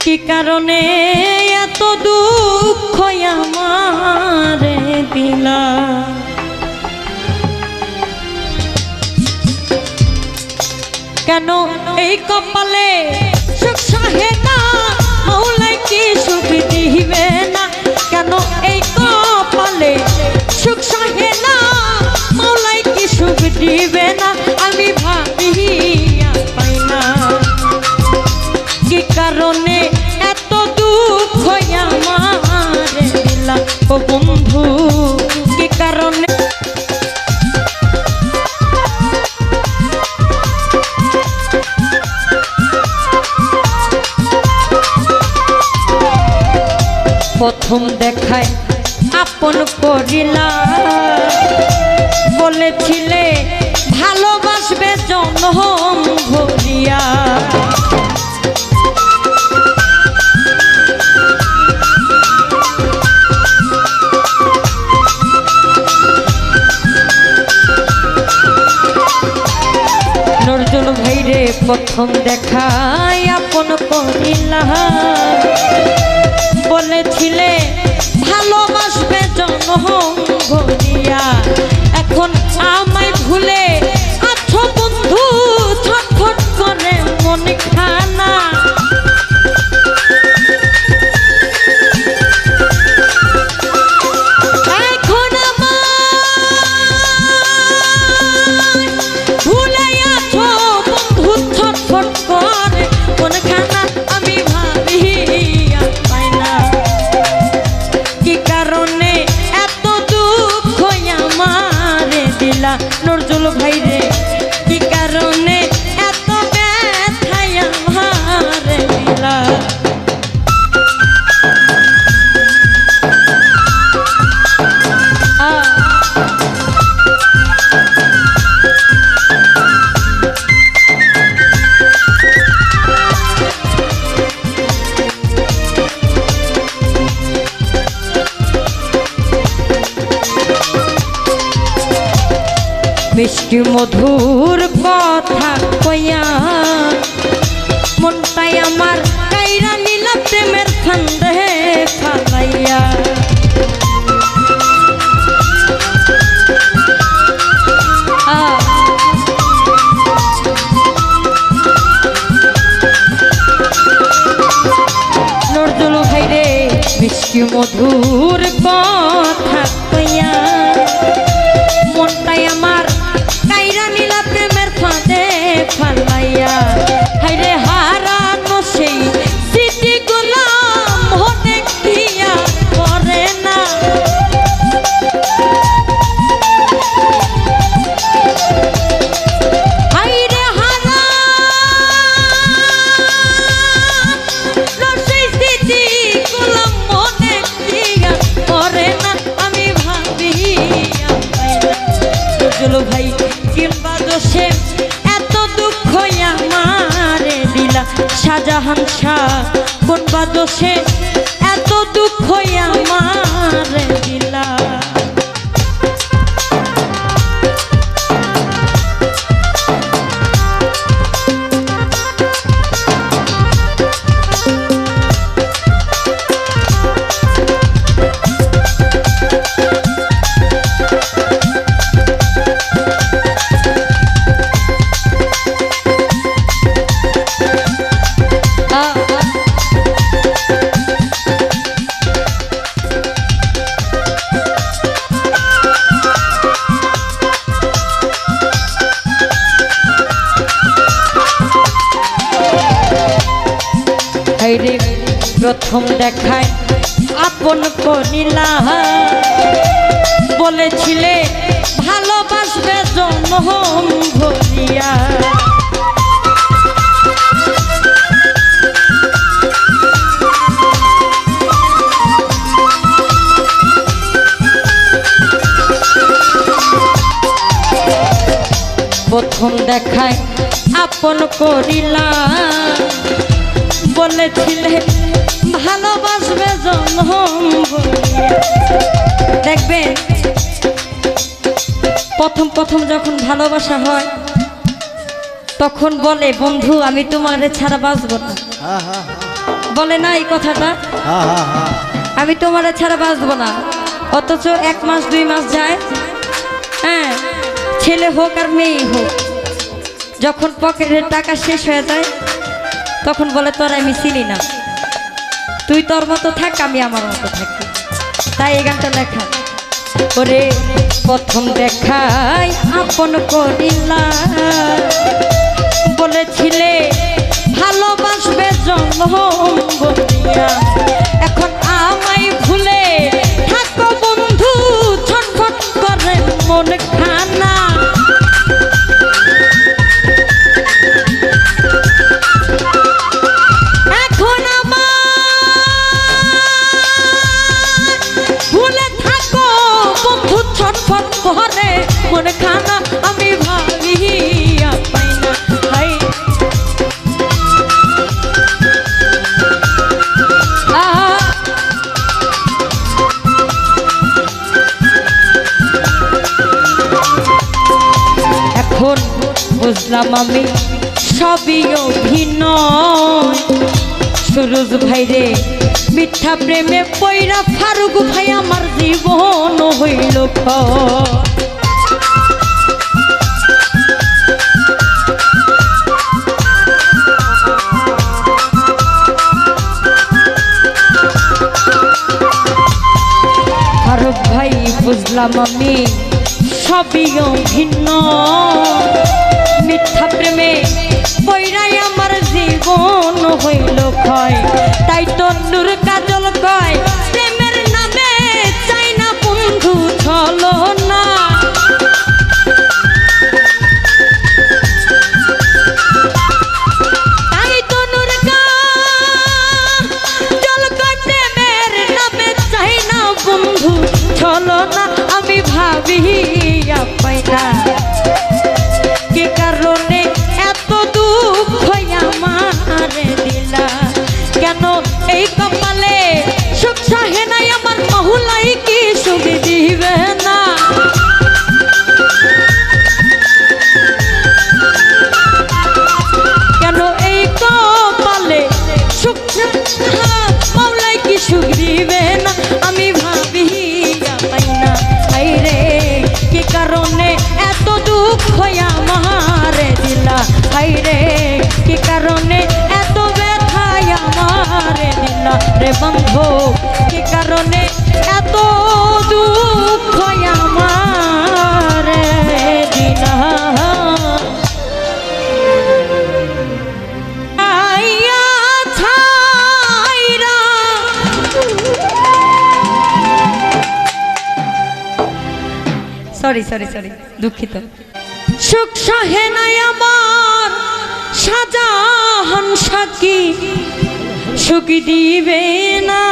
কি কারণে এত দুঃখ আমারে দিলা? কেন এই কপালে সুখ সহে না? কি সুখ দিবে না? কেন ও বন্ধু কি কারণে? প্রথম দেখায় আপন করিলা বলেছিলে ভালোবাসবে জনম ভরিয়া। প্রথম দেখায় আপন করিলা বলেছিলে ভালোবাসবে জন্ম ভরিয়া মিষ্টি মধুর কথা কইয়া। মনটাই আমার কাইরা নীলা প্রেমের ফান্দে ফালাইয়া। মধুর বা দোষে এত দুঃখ আমারে প্রথম দেখায় আপন করিলা বলেছিলে ভালোবাসবে জনম ভরিয়া। প্রথম দেখায় আপন করিলা বলেছিলে ভালোবাসবে জনম। দেখবেন প্রথম প্রথম যখন ভালোবাসা হয়, তখন বলে, বন্ধু, আমি তোমার ছাড়া বাঁচবো না। বলে না এই কথাটা? আমি তোমার ছাড়া বাঁচবো না। অথচ এক মাস, দুই মাস যায় হ্যাঁ ছেলে হোক আর মেয়ে হোক, যখন পকেটের টাকা শেষ হয়ে যায়, তখন বলে, তোর আমি চিনি না। তুই তোর মতো থাক, আমি আমার মতো থাকি। তাই এই গানটা লেখা। ওরে প্রথম দেখাই আপন করিলা। বলেছিলে, ভালোবাসবে জন্ম বলিয়া। বুঝলাম আমি সবই অভিনয়। সুরজ ভাই রে মিথ্যা প্রেমে পৈরা ফারুক ভাই আমার জীবন হইল ভাই, বুঝলাম আমি সবই ভিন্ন মিথ্যা প্রেমে পৈরাই আমার জীবন হইল ক্ষয়। তাই তো নূর কাজল কয় প্রেমের নামে চাই না বন্ধু ছলো না। চাই না আমি কেন এই কপালে সুখ সাহে নাই আমার মহুলাই। দিলা রে বন্ধু কি কারণে এত দুঃখ আমারে আইয়া সরি সরি সরি দুঃখিত। সুখ সহে নাই আমার, সাজাহান সাকি সুখ দিবে না।